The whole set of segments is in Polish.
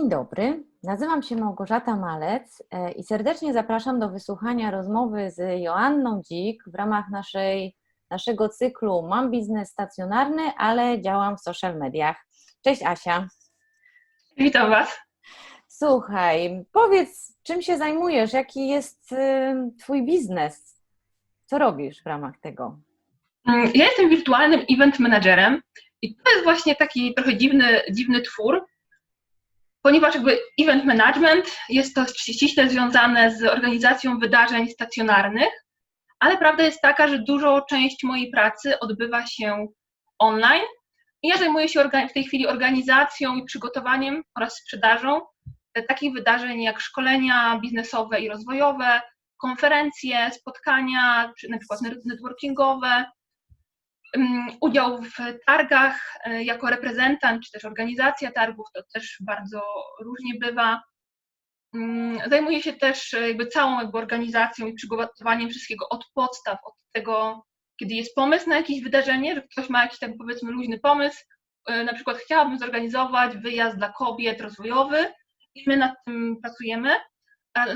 Dzień dobry, nazywam się Małgorzata Malec e, i serdecznie zapraszam do wysłuchania rozmowy z Joanną Dzik w ramach naszej, naszego cyklu Mam biznes stacjonarny, ale działam w social mediach. Cześć Asia. Witam Was. Słuchaj, powiedz, czym się zajmujesz, jaki jest y, Twój biznes? Co robisz w ramach tego? Mm, Ja jestem wirtualnym event managerem i to jest właśnie taki trochę dziwny, dziwny twór, ponieważ jakby event management jest to ściśle związane z organizacją wydarzeń stacjonarnych, ale prawda jest taka, że dużą część mojej pracy odbywa się online i ja zajmuję się w tej chwili organizacją i przygotowaniem oraz sprzedażą e, takich wydarzeń jak szkolenia biznesowe i rozwojowe, konferencje, spotkania, na przykład net- networkingowe, udział w targach e, jako reprezentant, czy też organizacja targów, to też bardzo różnie bywa. Zajmuję się też e, jakby całą jakby organizacją i przygotowaniem wszystkiego od podstaw, od tego, kiedy jest pomysł na jakieś wydarzenie, że ktoś ma jakiś tak powiedzmy luźny pomysł, e, na przykład chciałabym zorganizować wyjazd dla kobiet rozwojowy i my nad tym pracujemy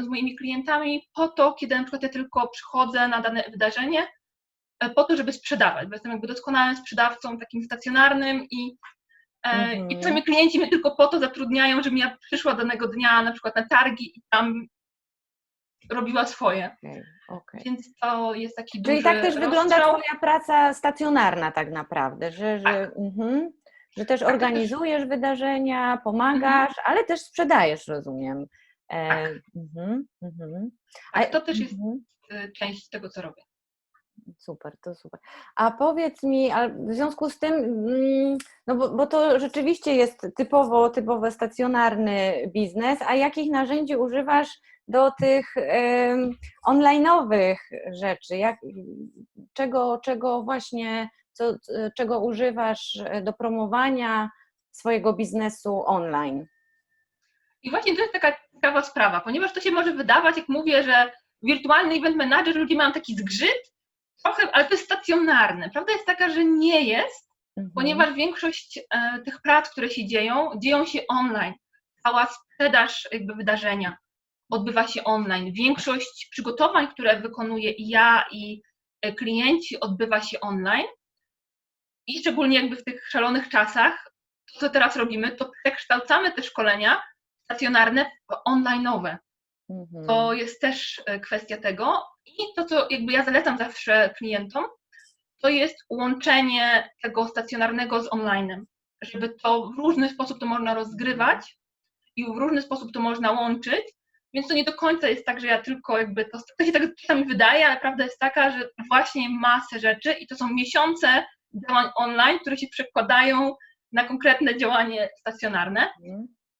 z moimi klientami po to, kiedy na przykład ja tylko przychodzę na dane wydarzenie, po to, żeby sprzedawać, bo jestem jakby doskonałym sprzedawcą, takim stacjonarnym i, e, Mhm. i czasami klienci mnie tylko po to zatrudniają, żebym ja przyszła danego dnia na przykład na targi i tam robiła swoje. Okej, okej. Więc to jest taki Czyli duży tak też wygląda rozstrzał. Twoja praca stacjonarna tak naprawdę, że, że, Tak. mhm, że też Tak, to też- organizujesz wydarzenia, pomagasz, ale też sprzedajesz, rozumiem. E, Tak. mhm, mhm. Tak, to też jest mhm. e, część tego, co robię. Super, to super. A powiedz mi, a w związku z tym, mm, no bo, bo to rzeczywiście jest typowo, typowo stacjonarny biznes, a jakich narzędzi używasz do tych em, online'owych rzeczy? Jak, czego, czego właśnie, co, czego używasz do promowania swojego biznesu online? I właśnie to jest taka ciekawa sprawa, ponieważ to się może wydawać, jak mówię, że wirtualny event manager, ludzie mają taki zgrzyt, trochę, ale to jest stacjonarne. Prawda jest taka, że nie jest, Mhm. ponieważ większość e, tych prac, które się dzieją, dzieją się online. Cała sprzedaż jakby wydarzenia odbywa się online. Większość przygotowań, które wykonuję i ja, i e, klienci, odbywa się online. I szczególnie jakby w tych szalonych czasach, to co teraz robimy, to przekształcamy te szkolenia stacjonarne w online'owe. Mhm. To jest też e, kwestia tego. I to, co jakby ja zalecam zawsze klientom, to jest łączenie tego stacjonarnego z online'em, żeby to w różny sposób to można rozgrywać i w różny sposób to można łączyć, więc to nie do końca jest tak, że ja tylko jakby to, to się tak czasami wydaje, ale prawda jest taka, że właśnie masę rzeczy i to są miesiące działań online, które się przekładają na konkretne działanie stacjonarne.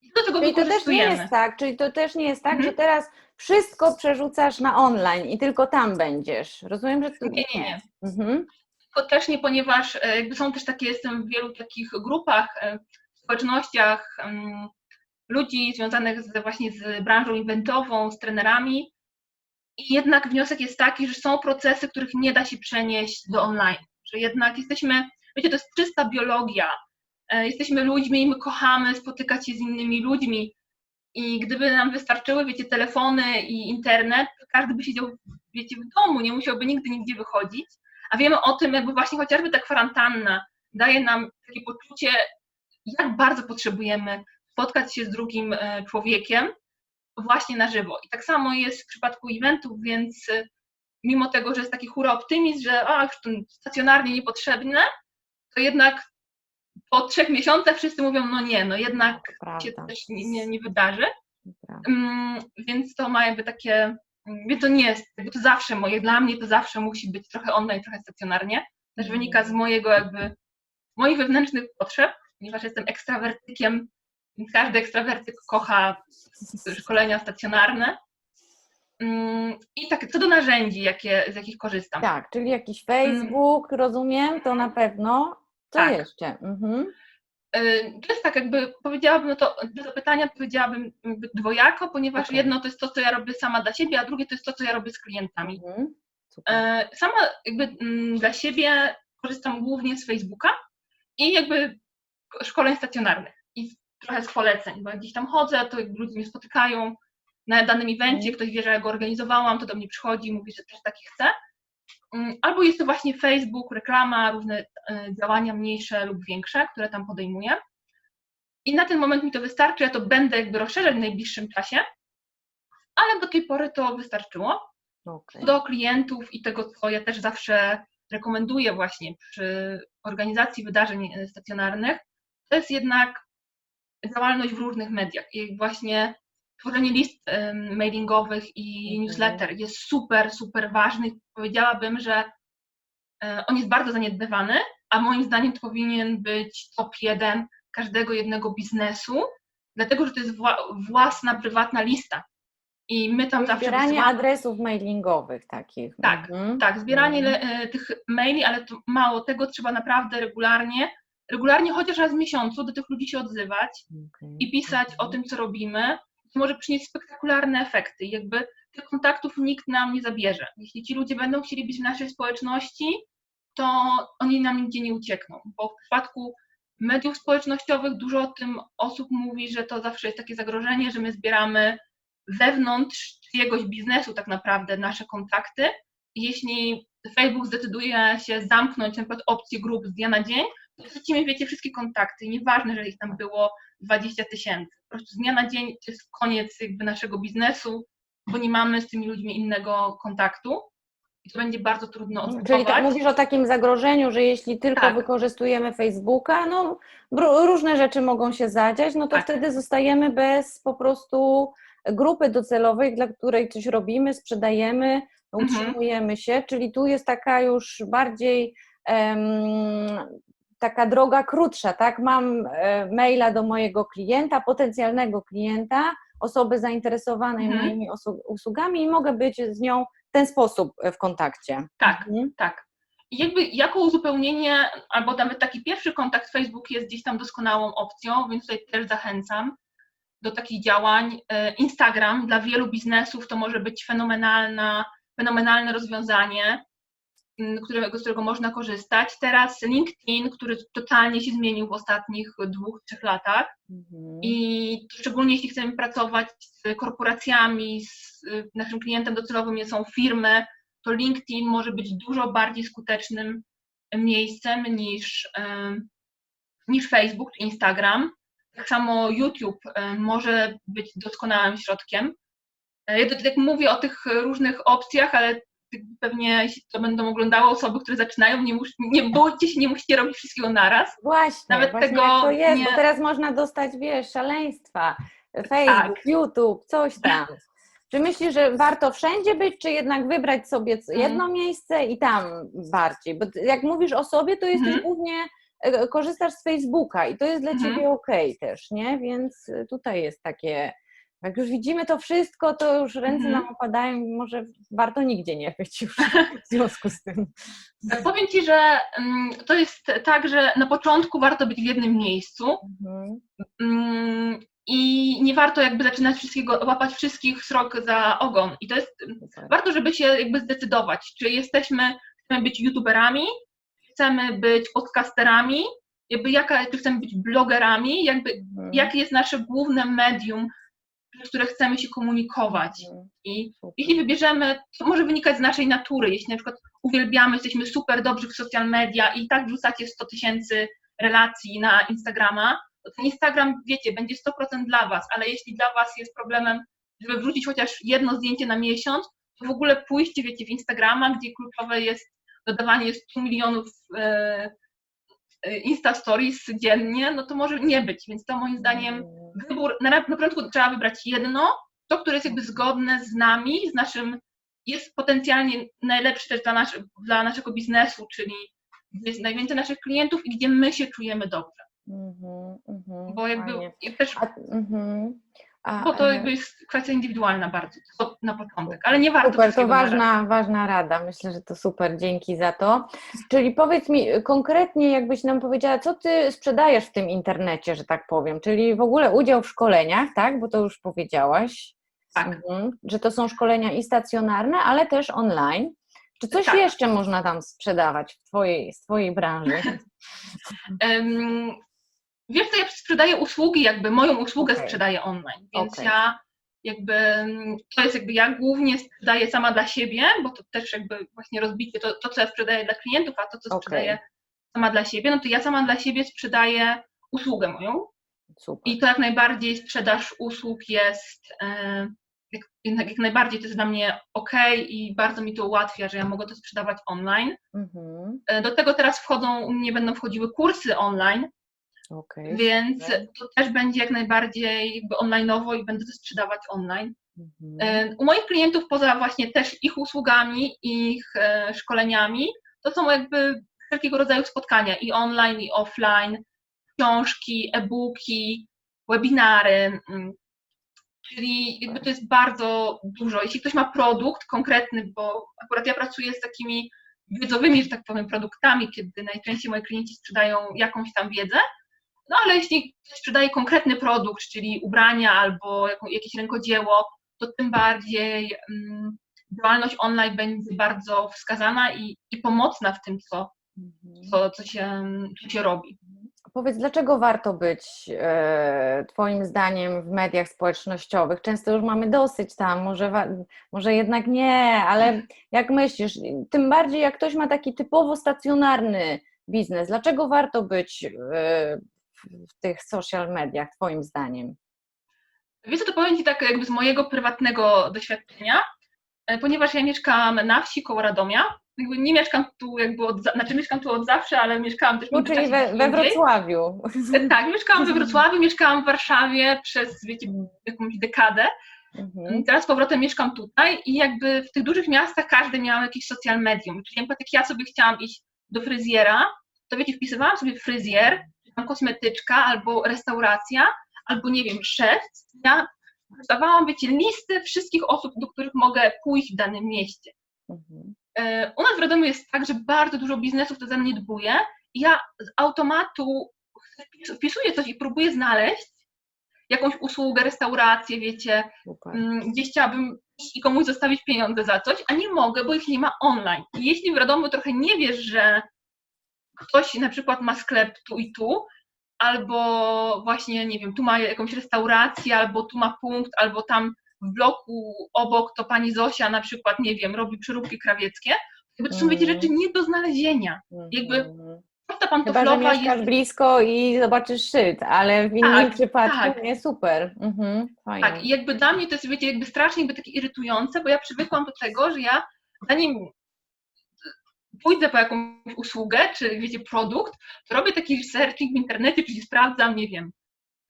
I do tego Czyli to też nie jest tak, czyli to też nie jest tak, Mhm. że teraz wszystko przerzucasz na online i tylko tam będziesz. Rozumiem, że to Nie, nie, nie. Mhm. Tylko też nie, ponieważ e, jakby są też takie, jestem w wielu takich grupach, e, społecznościach ludzi związanych z, właśnie z branżą eventową, z trenerami. I jednak wniosek jest taki, że są procesy, których nie da się przenieść do online. Że jednak jesteśmy, wiecie, to jest czysta biologia. E, Jesteśmy ludźmi i my kochamy spotykać się z innymi ludźmi. I gdyby nam wystarczyły, wiecie, telefony i internet, każdy by siedział, wiecie, w domu, nie musiałby nigdy nigdzie wychodzić. A wiemy o tym, jakby właśnie chociażby ta kwarantanna daje nam takie poczucie, jak bardzo potrzebujemy spotkać się z drugim e, człowiekiem właśnie na żywo. I tak samo jest w przypadku eventów, więc e, mimo tego, że jest taki hura optymizm, że a, już to stacjonarnie niepotrzebne, to jednak po trzech miesiącach wszyscy mówią, no nie, no jednak To się prawda. też nie, nie, nie wydarzy. prawda. Mm, więc to ma jakby takie, mm, więc to nie jest, to zawsze moje, dla mnie to zawsze musi być trochę online, trochę stacjonarnie. Też Mhm. wynika z mojego jakby, moich wewnętrznych potrzeb, ponieważ jestem ekstrawertykiem, więc każdy ekstrawertyk kocha szkolenia stacjonarne. Mm, I tak, co do narzędzi, jakie, z jakich korzystam. Tak, czyli jakiś Facebook, rozumiem, to na pewno. Co Tak. jeszcze? Mhm. Y, To jest tak, jakby powiedziałabym, no to do pytania powiedziałabym dwojako, ponieważ Okej. jedno to jest to, co ja robię sama dla siebie, a drugie to jest to, co ja robię z klientami. Mhm. E, Sama jakby mm, dla siebie korzystam głównie z Facebooka i jakby szkoleń stacjonarnych. I trochę z poleceń, bo jak gdzieś tam chodzę, to ludzie mnie spotykają na danym evencie, ktoś wie, że ja go organizowałam, to do mnie przychodzi i mówi, że też taki chce. Mm, Albo jest to właśnie Facebook, reklama, różne e, działania mniejsze lub większe, które tam podejmuję. I na ten moment mi to wystarczy, ja to będę jakby rozszerzać w najbliższym czasie, ale do tej pory to wystarczyło. Okej. Do klientów i tego, co ja też zawsze rekomenduję właśnie przy organizacji wydarzeń e, stacjonarnych, to jest jednak działalność w różnych mediach. I właśnie tworzenie list mailingowych i Mhm. newsletter jest super, super ważny. Powiedziałabym, że e, on jest bardzo zaniedbywany, a moim zdaniem to powinien być top jeden każdego jednego biznesu, dlatego że to jest wła- własna, prywatna lista. I my tam zawsze Zbieranie wysyłamy- adresów mailingowych takich. Tak, Mhm. tak, zbieranie Mhm. e, tych maili, ale to mało tego, trzeba naprawdę regularnie, regularnie chociaż raz w miesiącu do tych ludzi się odzywać Okej. i pisać o Mhm. tym, co robimy. Może przynieść spektakularne efekty. Jakby tych kontaktów nikt nam nie zabierze. Jeśli ci ludzie będą chcieli być w naszej społeczności, to oni nam nigdzie nie uciekną, bo w przypadku mediów społecznościowych dużo o tym osób mówi, że to zawsze jest takie zagrożenie, że my zbieramy wewnątrz czyjegoś biznesu tak naprawdę nasze kontakty. Jeśli Facebook zdecyduje się zamknąć na przykład opcję grup z dnia na dzień, tracimy, wiecie, wszystkie kontakty. Nieważne, że ich tam było 20 tysięcy. Po prostu z dnia na dzień to jest koniec jakby naszego biznesu, bo nie mamy z tymi ludźmi innego kontaktu. I to będzie bardzo trudno odbudować. Czyli tak, mówisz o takim zagrożeniu, że jeśli tylko Tak. wykorzystujemy Facebooka, no różne rzeczy mogą się zadziać, no to Tak. wtedy zostajemy bez po prostu grupy docelowej, dla której coś robimy, sprzedajemy, Mhm. utrzymujemy się, czyli tu jest taka już bardziej taka droga krótsza, tak? Mam e, maila do mojego klienta, potencjalnego klienta, osoby zainteresowanej Mhm. moimi usługami i mogę być z nią w ten sposób e, w kontakcie. Tak, Mhm. tak. I jakby jako uzupełnienie, albo nawet taki pierwszy kontakt Facebook jest gdzieś tam doskonałą opcją, więc tutaj też zachęcam do takich działań. E, Instagram dla wielu biznesów to może być fenomenalna, fenomenalne rozwiązanie, którego, z którego można korzystać. Teraz LinkedIn, który totalnie się zmienił w ostatnich dwóch, trzech latach. Mhm. I szczególnie jeśli chcemy pracować z korporacjami, z y, naszym klientem docelowym są firmy, to LinkedIn może być dużo bardziej skutecznym miejscem niż, niż Facebook czy Instagram. Tak samo YouTube może być doskonałym środkiem. E, Ja to tak mówię o tych różnych opcjach, ale pewnie jeśli to będą oglądały osoby, które zaczynają, nie, mus, nie bójcie się, nie musicie robić wszystkiego naraz. Właśnie, Nawet właśnie tego to jest, nie- bo teraz można dostać, wiesz, szaleństwa, Facebook, Tak. YouTube, coś tam. Czy myślisz, że warto wszędzie być, czy jednak wybrać sobie Mhm. jedno miejsce i tam bardziej? Bo jak mówisz o sobie, to jesteś Mhm. głównie, e, korzystasz z Facebooka i to jest dla Mhm. Ciebie okej też, nie? Więc tutaj jest takie, jak już widzimy to wszystko, to już ręce Mhm. nam opadają i może warto nigdzie nie być już w związku z tym. Powiem Ci, że mm, to jest tak, że na początku warto być w jednym miejscu Mhm. mm, i nie warto jakby zaczynać wszystkiego, łapać wszystkich srok za ogon. I to jest, Super. warto, żeby się jakby zdecydować, czy jesteśmy, chcemy być youtuberami, chcemy być podcasterami, jakby jaka, czy chcemy być blogerami, jakby Mhm. jakie jest nasze główne medium, które chcemy się komunikować. Mhm. I Super. jeśli wybierzemy, to może wynikać z naszej natury. Jeśli na przykład uwielbiamy, jesteśmy super dobrzy w social media i tak wrzucacie 100 tysięcy relacji na Instagrama, to ten Instagram, wiecie, będzie 100% dla Was, ale jeśli dla Was jest problemem, żeby wrzucić chociaż jedno zdjęcie na miesiąc, to w ogóle pójście, wiecie, w Instagrama, gdzie kluczowe jest dodawanie 100 milionów e, e, Insta Stories dziennie, no to może nie być, więc to moim zdaniem Mhm. Wybór, na, na początku trzeba wybrać jedno, to, które jest jakby zgodne z nami, z naszym, jest potencjalnie najlepsze też dla, dla naszego biznesu, czyli gdzie jest najwięcej naszych klientów i gdzie my się czujemy dobrze. Mhm, mhm, Bo jakby też, A, mhm. Bo to e, jakby jest kwestia indywidualna bardzo na początek, ale nie warto Super, to ważna, ważna rada. Myślę, że to super, dzięki za to. Czyli powiedz mi konkretnie, jakbyś nam powiedziała, co ty sprzedajesz w tym internecie, że tak powiem, czyli w ogóle udział w szkoleniach, tak? Bo to już powiedziałaś. Tak. Mhm. Że to są szkolenia i stacjonarne, ale też online. Czy coś Tak. jeszcze można tam sprzedawać w twojej, z twojej branży? Wiesz co, ja sprzedaję usługi, jakby moją usługę Okej. sprzedaję online, więc Okej. ja jakby, mm, to jest jakby, ja głównie sprzedaję sama dla siebie, bo to też jakby właśnie rozbicie, to, to co ja sprzedaję dla klientów, a to co Okej. sprzedaję sama dla siebie, no to ja sama dla siebie sprzedaję usługę moją Super. i to jak najbardziej sprzedaż usług jest, e, jak, jak najbardziej to jest dla mnie ok i bardzo mi to ułatwia, że ja mogę to sprzedawać online. Mhm. E, Do tego teraz wchodzą, u mnie będą wchodziły kursy online, Okej. więc to też będzie jak najbardziej online'owo i będę to sprzedawać online. Mhm. U moich klientów, poza właśnie też ich usługami, ich e, szkoleniami, to są jakby wszelkiego rodzaju spotkania i online, i offline, książki, e-booki, webinary. mm. Czyli jakby to jest bardzo dużo. Jeśli ktoś ma produkt konkretny, bo akurat ja pracuję z takimi wiedzowymi, że tak powiem, produktami, kiedy najczęściej moi klienci sprzedają jakąś tam wiedzę, no ale jeśli ktoś sprzedaje konkretny produkt, czyli ubrania albo jakieś rękodzieło, to tym bardziej mm, działalność online będzie bardzo wskazana i, i pomocna w tym, co, Mhm. co, co, się, co się robi. Powiedz, dlaczego warto być e, Twoim zdaniem w mediach społecznościowych? Często już mamy dosyć tam, może, może jednak nie, ale jak myślisz, tym bardziej jak ktoś ma taki typowo stacjonarny biznes, dlaczego warto być e, w, tych social mediach, Twoim zdaniem? Wiesz to powiem Ci tak jakby z mojego prywatnego doświadczenia, e, ponieważ ja mieszkam na wsi koło Radomia, jakby nie mieszkam tu jakby od, znaczy mieszkam tu od zawsze, ale mieszkałam też No, czyli we, we. Wrocławiu. E, Tak, mieszkałam we Wrocławiu, mieszkałam w Warszawie przez, wiecie, jakąś dekadę. Mhm. Teraz z powrotem mieszkam tutaj i jakby w tych dużych miastach każdy miał jakieś social medium. Czyli na przykład jak ja sobie chciałam iść do fryzjera, to wiecie, wpisywałam sobie fryzjer, tam kosmetyczka, albo restauracja, albo nie wiem, szef. Ja dostawałam, wiecie, listy wszystkich osób, do których mogę pójść w danym mieście. Mhm. E, U nas w Radomiu jest tak, że bardzo dużo biznesów to zaniedbuje i ja z automatu wpisuję coś i próbuję znaleźć jakąś usługę, restaurację, wiecie, Super. mm, gdzieś chciałabym i komuś zostawić pieniądze za coś, a nie mogę, bo ich nie ma online. I jeśli w Radomiu trochę nie wiesz, że ktoś na przykład ma sklep tu i tu, albo właśnie, nie wiem, tu ma jakąś restaurację, albo tu ma punkt, albo tam w bloku obok to pani Zosia na przykład, nie wiem, robi przyróbki krawieckie, jakby to są, wiecie, Mm. rzeczy nie do znalezienia. jakby Mhm. Prosta Chyba, że pantoflowa mieszkasz jest... blisko i zobaczysz szyt, ale w innym Tak, przypadku tak. nie, super. Mhm, fajnie. Tak, i jakby dla mnie to jest, wiecie, jakby strasznie jakby takie irytujące, bo ja przywykłam do tego, że ja zanim pójdę po jakąś usługę, czy wiecie, produkt, to robię taki searching w internecie, czyli sprawdzam, nie wiem,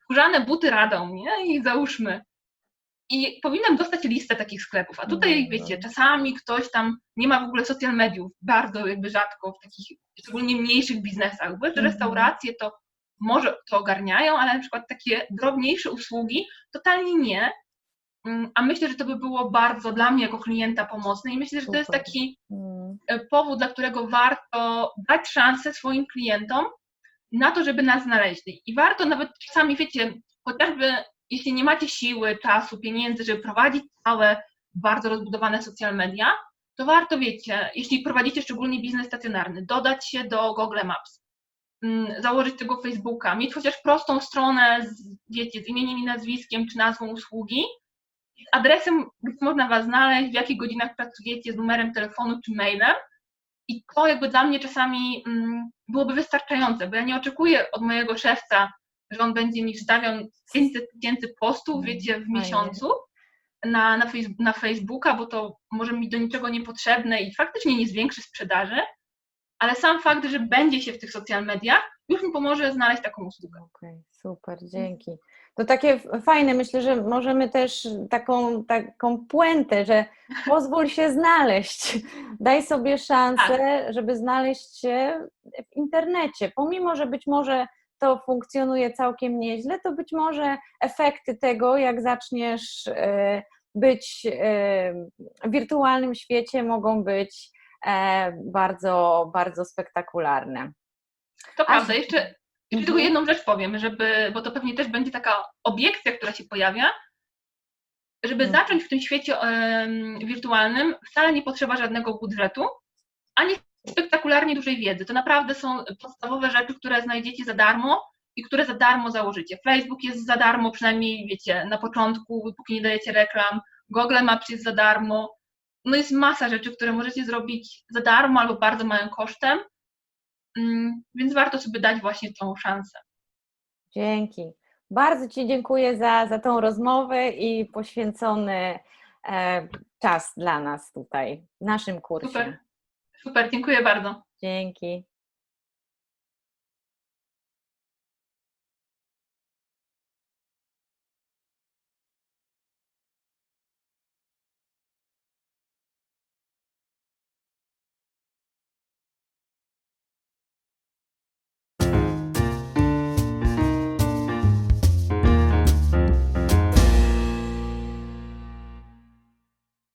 skórzane buty radą, nie? I załóżmy. I powinnam dostać listę takich sklepów, a tutaj, Mhm. wiecie, czasami ktoś tam nie ma w ogóle social mediów, bardzo jakby rzadko w takich szczególnie mniejszych biznesach, bo Mhm. restauracje to może to ogarniają, ale na przykład takie drobniejsze usługi totalnie nie. Mm, A myślę, że to by było bardzo dla mnie jako klienta pomocne i myślę, że to jest taki Mm, powód, dla którego warto dać szansę swoim klientom na to, żeby nas znaleźli. I warto nawet czasami, wiecie, chociażby jeśli nie macie siły, czasu, pieniędzy, żeby prowadzić całe bardzo rozbudowane social media, to warto, wiecie, jeśli prowadzicie szczególnie biznes stacjonarny, dodać się do Google Maps, mm, założyć tego Facebooka, mieć chociaż prostą stronę, z, wiecie, z imieniem i nazwiskiem czy nazwą usługi, adresem, gdzie można Was znaleźć, w jakich godzinach pracujecie, z numerem telefonu czy mailem. I to jakby dla mnie czasami mm, byłoby wystarczające, bo ja nie oczekuję od mojego szewca, że on będzie mi wstawiał 500 tysięcy postów, Mm, wiecie, w miesiącu na, na, fejs- na Facebooka, bo to może mi do niczego niepotrzebne i faktycznie nie zwiększy sprzedaży, ale sam fakt, że będzie się w tych social mediach, już mi pomoże znaleźć taką usługę. Okej, super, dzięki. To takie fajne, myślę, że możemy też taką, taką puentę, że pozwól się znaleźć. Daj sobie szansę, Tak. żeby znaleźć się w internecie. Pomimo, że być może to funkcjonuje całkiem nieźle, to być może efekty tego, jak zaczniesz e, być e, w wirtualnym świecie, mogą być e, bardzo, bardzo spektakularne. To prawda, jeszcze, jeszcze Mhm. tylko jedną rzecz powiem, żeby, bo to pewnie też będzie taka obiekcja, która się pojawia, żeby Mhm. zacząć w tym świecie em, wirtualnym, wcale nie potrzeba żadnego budżetu, ani spektakularnie dużej wiedzy. To naprawdę są podstawowe rzeczy, które znajdziecie za darmo i które za darmo założycie. Facebook jest za darmo, przynajmniej wiecie, na początku, póki nie dajecie reklam. Google Maps jest za darmo. No jest masa rzeczy, które możecie zrobić za darmo albo bardzo małym kosztem, więc warto sobie dać właśnie tą szansę. Dzięki. Bardzo Ci dziękuję za, za tą rozmowę i poświęcony e, czas dla nas tutaj w naszym kursie. Super, super, dziękuję bardzo. Dzięki.